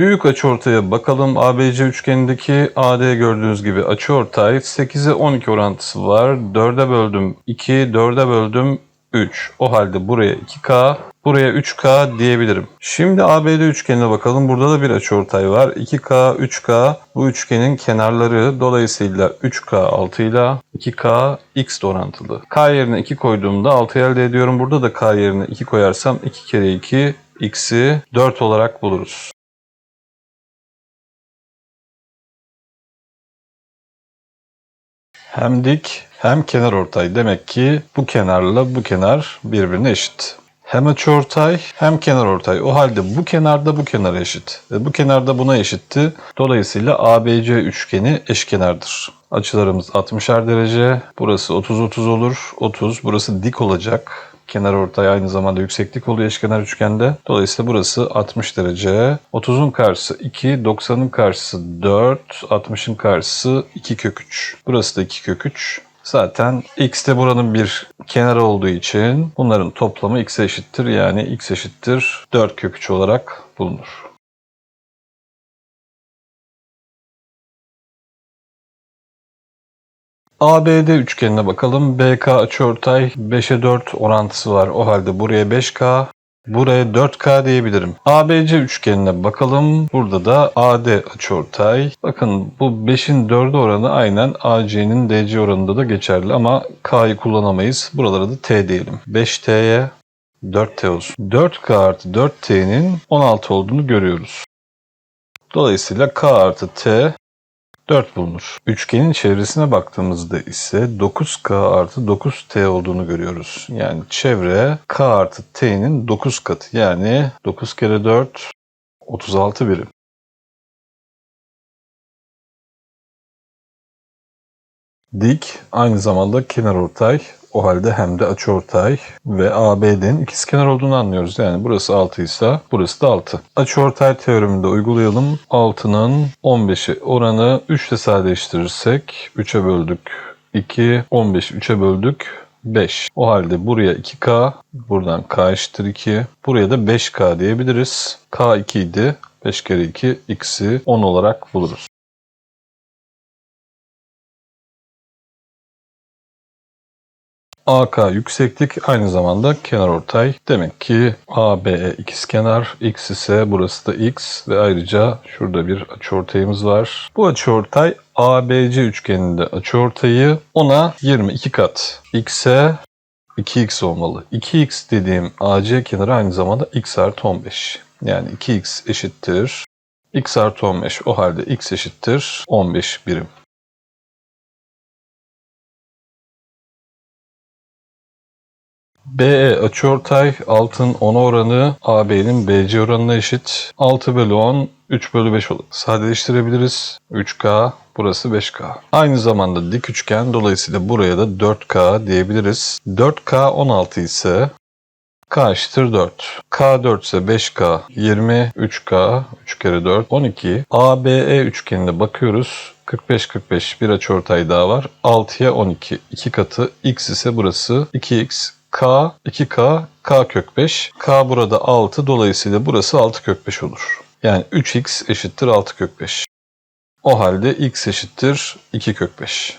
Büyük açıortaya bakalım. ABC üçgenindeki AD gördüğünüz gibi açıortay 8'e 12 orantısı var. 4'e böldüm 2, 4'e böldüm 3. O halde buraya 2K, buraya 3K diyebilirim. Şimdi ABD üçgenine bakalım. Burada da bir açıortay var. 2K, 3K bu üçgenin kenarları. Dolayısıyla 3K 6 ile 2K x orantılı. K yerine 2 koyduğumda 6 elde ediyorum. Burada da K yerine 2 koyarsam 2 kere 2 x'i 4 olarak buluruz. Hem dik hem kenar ortay. Demek ki bu kenarla bu kenar birbirine eşit. Hem açıortay hem kenar ortay. O halde bu kenarda bu kenara eşit. Ve bu kenarda buna eşitti. Dolayısıyla ABC üçgeni eşkenardır. Açılarımız 60'er derece. Burası 30-30 olur. 30. Burası dik olacak. Kenar ortay aynı zamanda yükseklik oluyor eşkenar üçgende. Dolayısıyla burası 60 derece. 30'un karşısı 2, 90'ın karşısı 4, 60'ın karşısı 2 kök 3. Burası da 2 kök 3. Zaten x de buranın bir kenarı olduğu için bunların toplamı x'e eşittir. Yani x eşittir 4 kök 3 olarak bulunur. ABD üçgenine bakalım. BK açıortay 5'e 4 orantısı var. O halde buraya 5K, buraya 4K diyebilirim. ABC üçgenine bakalım. Burada da AD açıortay. Bakın bu 5'in 4'ü oranı aynen AC'nin DC oranında da geçerli ama K'yı kullanamayız. Buralara da T diyelim. 5T'ye 4T olsun. 4K artı 4T'nin 16 olduğunu görüyoruz. Dolayısıyla K artı T 4 bulunur. Üçgenin çevresine baktığımızda ise 9K artı 9T olduğunu görüyoruz. Yani çevre K artı T'nin 9 katı. Yani 9 kere 4 36 birim. Dik aynı zamanda kenar ortay. O halde hem de açıortay ve ABD'nin ikizkenar olduğunu anlıyoruz. Yani burası 6 ise burası da 6. Açıortay teoremini de uygulayalım. 6'nın 15'i oranı 3 ile sadeleştirirsek 3'e böldük 2, 15'i 3'e böldük 5. O halde buraya 2K, buradan K eşittir 2. Buraya da 5K diyebiliriz. K 2 idi. 5 kere 2 x'i 10 olarak buluruz. AK yükseklik aynı zamanda kenar ortay. Demek ki ABE ikizkenar, x ise burası da x ve ayrıca şurada bir açıortayımız var. Bu açıortay ABC üçgeninde açıortayı ona 22 kat. X'e 2x olmalı. 2x dediğim AC kenarı aynı zamanda x artı 15. Yani 2x eşittir. x artı 15 o halde x eşittir 15 birim. BE açıortay altın 10 oranı AB'nin BC oranına eşit. 6 bölü 10 3 bölü 5 olur. Sadeleştirebiliriz. 3K burası 5K. Aynı zamanda dik üçgen dolayısıyla buraya da 4K diyebiliriz. 4K 16 ise K eşittir 4. K 4 ise 5K 20, 3K 3 kere 4 12. ABE üçgenine bakıyoruz. 45 45 bir açıortay daha var. 6'ya 12. 2 katı x ise burası 2x K 2K K kök 5. K burada 6 dolayısıyla burası 6 kök 5 olur. Yani 3x eşittir 6 kök 5. O halde x eşittir 2 kök 5.